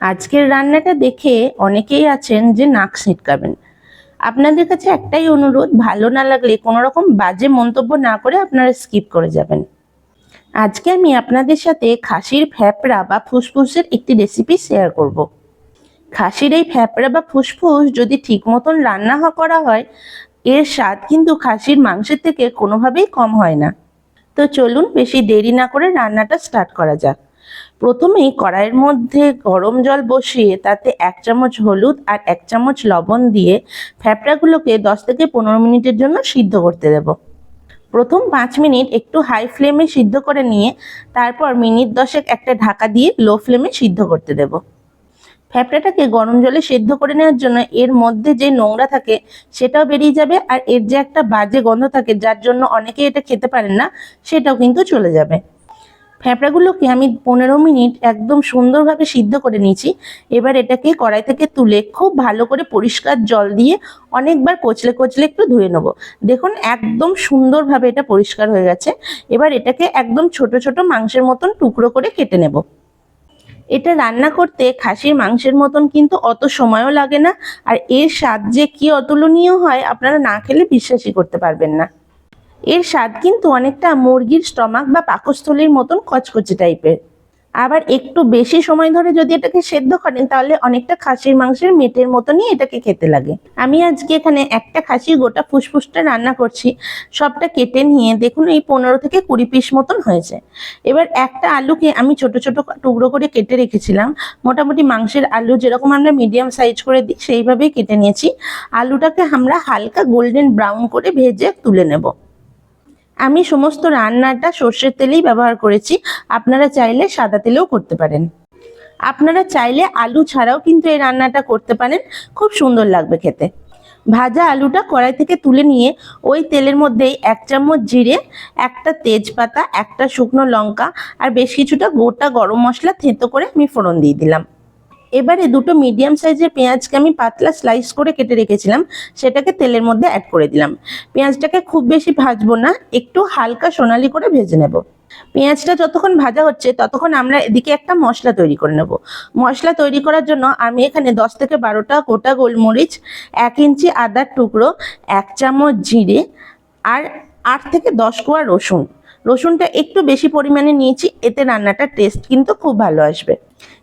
আজকের রান্নাটা দেখে অনেকেই আছেন যে নাক ছিটকাবেন। আপনাদের কাছে একটাই অনুরোধ, ভালো না লাগলে কোনো রকম বাজে মন্তব্য না করে আপনারা স্কিপ করে যাবেন। আজকে আমি আপনাদের সাথে খাসির ফ্যাপড়া বা ফুসফুসের একটি রেসিপি শেয়ার করব। খাসির এই ফ্যাপড়া বা ফুসফুস যদি ঠিক মতন রান্না করা হয়, এর স্বাদ কিন্তু খাসির মাংসের থেকে কোনোভাবেই কম হয় না। তো চলুন বেশি দেরি না করে রান্নাটা স্টার্ট করা যাক। প্রথমেই কড়াইয়ের মধ্যে গরম জল বসিয়ে তাতে এক চামচ হলুদ আর এক চামচ লবণ দিয়ে ফ্যাপড়াগুলোকে দশ থেকে পনেরো মিনিটের জন্য সিদ্ধ করতে দেব। প্রথম পাঁচ মিনিট একটু হাই ফ্লেমে সিদ্ধ করে নিয়ে তারপর মিনিট দশেক একটা ঢাকা দিয়ে লো ফ্লেমে সিদ্ধ করতে দেব। ফ্যাপড়াটাকে গরম জলে সেদ্ধ করে নেওয়ার জন্য এর মধ্যে যে নোংরা থাকে সেটাও বেরিয়ে যাবে আর এর যে একটা বাজে গন্ধ থাকে যার জন্য অনেকে এটা খেতে পারেন না, সেটাও কিন্তু চলে যাবে। ফ্যাপড়াগুলোকে আমি পনেরো মিনিট একদম সুন্দরভাবে সিদ্ধ করে নিয়েছি। এবার এটাকে কড়াই থেকে তুলে খুব ভালো করে পরিষ্কার জল দিয়ে অনেকবার কচলে কচলে একটু ধুয়ে নেব। দেখুন একদম সুন্দরভাবে এটা পরিষ্কার হয়ে গেছে। এবার এটাকে একদম ছোট ছোট মাংসের মতন টুকরো করে কেটে নেব। এটা রান্না করতে খাসির মাংসের মতন কিন্তু অত সময়ও লাগে না। আর এর স্বাদ যে কি অতুলনীয় হয়, আপনারা না খেলে বিশ্বাসই করতে পারবেন না। এর স্বাদ কিন্তু অনেকটা মুরগির স্টমাক বা পাকস্থলীর মতন কচকচে টাইপের। আবার একটু বেশি সময় ধরে যদি এটাকে সেদ্ধ করেন, তাহলে অনেকটা খাসির মাংসের মেটের মতনই এটাকে খেতে লাগে। আমি আজকে এখানে একটা খাসির গোটা ফুসফুসটা রান্না করছি। সবটা কেটে নিয়ে দেখুন, এই পনেরো থেকে কুড়ি পিস মতন হয়েছে। এবার একটা আলুকে আমি ছোট ছোট টুকরো করে কেটে রেখেছিলাম। মোটামুটি মাংসের আলু যেরকম আমরা মিডিয়াম সাইজ করে দিই, সেইভাবেই কেটে নিয়েছি। আলুটাকে আমরা হালকা গোল্ডেন ব্রাউন করে ভেজে তুলে নেব। আমি সমস্ত রান্নাটা সর্ষের তেলেই ব্যবহার করেছি। আপনারা চাইলে সাদা তেলেও করতে পারেন। আপনারা চাইলে আলু ছাড়াও কিন্তু এই রান্নাটা করতে পারেন। খুব সুন্দর লাগবে খেতে। ভাজা আলুটা কড়াই থেকে তুলে নিয়ে ওই তেলের মধ্যেই এক চামচ জিরে, একটা তেজপাতা, একটা শুকনো লঙ্কা আর বেশ কিছুটা গোটা গরম মশলা থেঁতো করে আমি ফোড়ন দিয়ে দিলাম। এবারে দুটো মিডিয়াম সাইজের পেঁয়াজকে আমি পাতলা স্লাইস করে কেটে রেখেছিলাম, সেটাকে তেলের মধ্যে অ্যাড করে দিলাম। পেঁয়াজটাকে খুব বেশি ভাজবো না, একটু হালকা সোনালি করে ভেজে নেব। পেঁয়াজটা যতক্ষণ ভাজা হচ্ছে, ততক্ষণ আমরা এদিকে একটা মশলা তৈরি করে নেব। মশলা তৈরি করার জন্য আমি এখানে দশ থেকে বারোটা গোটা গোলমরিচ, এক ইঞ্চি আদার টুকরো, এক চামচ জিরে আর আট থেকে দশ কোয়া রসুন। রসুনটা একটু বেশি পরিমাণে নিয়েছি, এতে রান্নাটার টেস্ট কিন্তু খুব ভালো আসবে।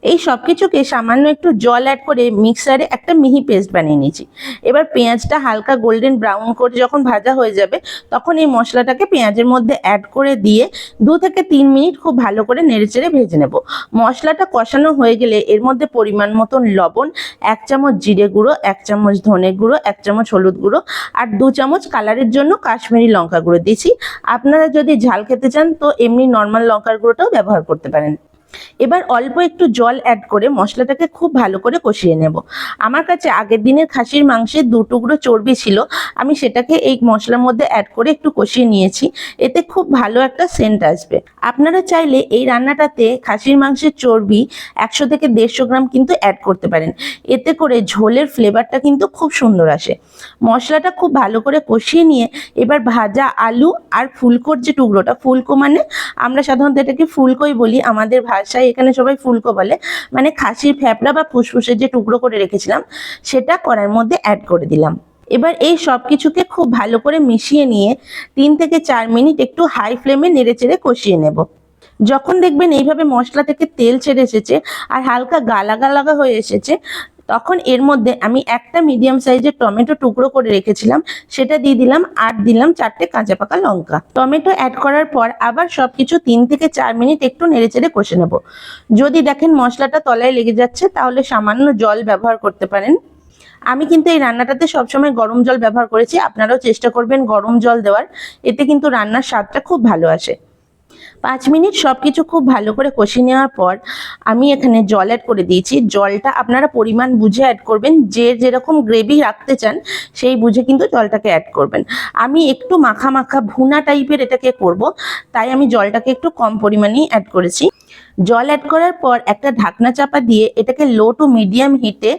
এই সব কিছুকে সামান্য একটু জল অ্যাড করে মিক্সারে একটা মিহি পেস্ট বানিয়ে নিয়েছি। এবার পেঁয়াজটা হালকা গোল্ডেন ব্রাউন করে যখন ভাজা হয়ে যাবে, তখন এই মশলাটাকে পেঁয়াজের মধ্যে অ্যাড করে দিয়ে দু থেকে তিন মিনিট খুব ভালো করে নেড়েচেড়ে ভেজে নেব। মশলাটা কষানো হয়ে গেলে এর মধ্যে পরিমাণ মতন লবণ, এক চামচ জিরে গুঁড়ো, এক চামচ ধনে গুঁড়ো, এক চামচ হলুদ গুঁড়ো আর দু চামচ কালারের জন্য কাশ্মীরি লঙ্কা গুঁড়ো দিয়েছি। আপনারা যদি ঝাল খেতে চান তো এমনি নর্মাল লঙ্কার গুঁড়োটাও ব্যবহার করতে পারেন। এবার অল্প একটু জল অ্যাড করে মশলাটাকে খুব ভালো করে কষিয়ে নেব। আমার কাছে আগের দিনের খাসির মাংসের দু টুকরো চর্বি ছিল, আমি সেটাকে এই মশলার মধ্যে অ্যাড করে একটু কষিয়ে নিয়েছি, এতে খুব ভালো একটা সেন্ট আসবে। আপনারা চাইলে এই রান্নাটাতে খাসির মাংসের চর্বি একশো থেকে দেড়শো গ্রাম কিন্তু অ্যাড করতে পারেন। এতে করে ঝোলের ফ্লেভারটা কিন্তু খুব সুন্দর আসে। মশলাটা খুব ভালো করে কষিয়ে নিয়ে এবার ভাজা আলু আর ফুলকোর যে টুকরোটা, ফুলকো মানে আমরা সাধারণত এটাকে ফুলকোই বলি, আমাদের ভাষায় এখানে সবাই ফুলকো বলে মানে খাসির ফ্যাপড়া বা ফুসফুসের যে টুকরো করে রেখেছিলাম, সেটা কড়ার মধ্যে অ্যাড করে দিলাম। এবার এই সব কিছুকে খুব ভালো করে মিশিয়ে নিয়ে তিন থেকে চার মিনিট একটু হাই ফ্লেমে নেড়ে চেড়ে কষিয়ে নেব। যখন দেখবেন এইভাবে মশলা থেকে তেল ছেড়ে এসেছে আর হালকা গালা গালাগা হয়ে এসেছে তখন এর মধ্যে আমি একটা মিডিয়াম সাইজের টমেটো টুকরো করে রেখেছিলাম, সেটা দিয়ে দিলাম, আর দিলাম চারটে কাঁচা পাকা লঙ্কা। টমেটো অ্যাড করার পর আবার সবকিছু তিন থেকে চার মিনিট একটু নেড়েচেড়ে কষে নেব। যদি দেখেন মশলাটা তলায় লেগে যাচ্ছে, তাহলে সামান্য জল ব্যবহার করতে পারেন। আমি কিন্তু এই রান্নাটাতে সবসময় গরম জল ব্যবহার করেছি, আপনারাও চেষ্টা করবেন গরম জল দেওয়ার। এতে কিন্তু রান্নার স্বাদটা খুব ভালো আসে। পাঁচ মিনিট সব কিছু খুব ভালো করে কষি নেওয়ার পর আমি এখানে জল অ্যাড করে দিয়েছি। জলটা আপনারা পরিমাণ বুঝে অ্যাড করবেন। যে যেরকম গ্রেভি রাখতে চান, সেই বুঝে কিন্তু জলটাকে অ্যাড করবেন। আমি একটু মাখা মাখা ভুনা টাইপের এটাকে করব, তাই আমি জলটাকে একটু কম পরিমাণেই অ্যাড করেছি। জল অ্যাড করার পর একটা ঢাকনা চাপা দিয়ে এটাকে লো টু মিডিয়াম হিটে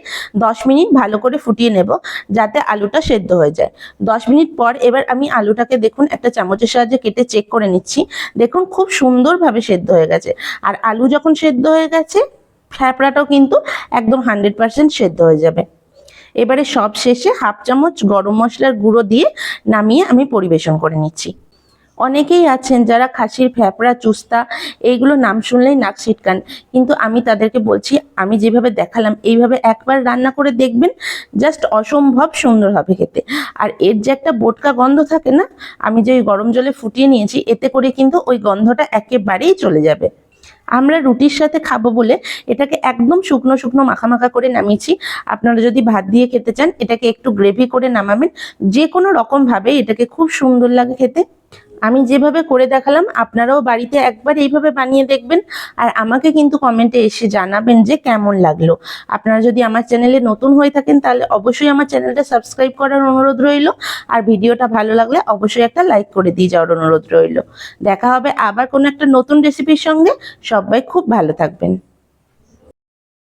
দশ মিনিট ভালো করে ফুটিয়ে নেব যাতে আলুটা সেদ্ধ হয়ে যায়। দশ মিনিট পর এবার আমি আলুটাকে দেখুন একটা চামচের সাহায্যে কেটে চেক করে নিচ্ছি। দেখুন খুব সুন্দরভাবে সেদ্ধ হয়ে গেছে। আর আলু যখন সেদ্ধ হয়ে গেছে, ফ্যাপড়াটাও কিন্তু একদম হান্ড্রেড পার্সেন্ট সেদ্ধ হয়ে যাবে। এবারে সব শেষে হাফ চামচ গরম মশলার গুঁড়ো দিয়ে নামিয়ে আমি পরিবেশন করে নিচ্ছি। অনেকেই আছেন যারা খাসির ফ্যাপড়া, চুস্তা, এইগুলো নাম শুনলেই নাক ছিটকান। কিন্তু আমি তাদেরকে বলছি, আমি যেভাবে দেখালাম, এইভাবে একবার রান্না করে দেখবেন, জাস্ট অসম্ভব সুন্দর হবে খেতে। আর এর যে একটা বোটকা গন্ধ থাকে না, আমি যে ওই গরম জলে ফুটিয়ে নিয়েছি, এতে করে কিন্তু ওই গন্ধটা একেবারেই চলে যাবে। আমরা রুটির সাথে খাব বলে এটাকে একদম শুকনো শুকনো মাখা মাখা করে নামিয়েছি। আপনারা যদি ভাত দিয়ে খেতে চান, এটাকে একটু গ্রেভি করে নামাবেন। যে কোনো রকমভাবে এটাকে খুব সুন্দর লাগে খেতে। আমি যেভাবে করে দেখালাম, আপনারাও বাড়িতে একবার এইভাবে বানিয়ে দেখবেন। আর আমাকে কিন্তু কমেন্টে এসে জানাবেন যে কেমন লাগল। আপনারা যদি আমার চ্যানেলে নতুন হয়ে থাকেন, তাহলে অবশ্যই আমার চ্যানেলটা সাবস্ক্রাইব করার অনুরোধ রইল। আর ভিডিওটা ভালো লাগলে অবশ্যই একটা লাইক করে দিয়ে যাওয়ার অনুরোধ রইল। দেখা হবে আবার কোনো একটা নতুন রেসিপির সঙ্গে। সবাই খুব ভালো থাকবেন।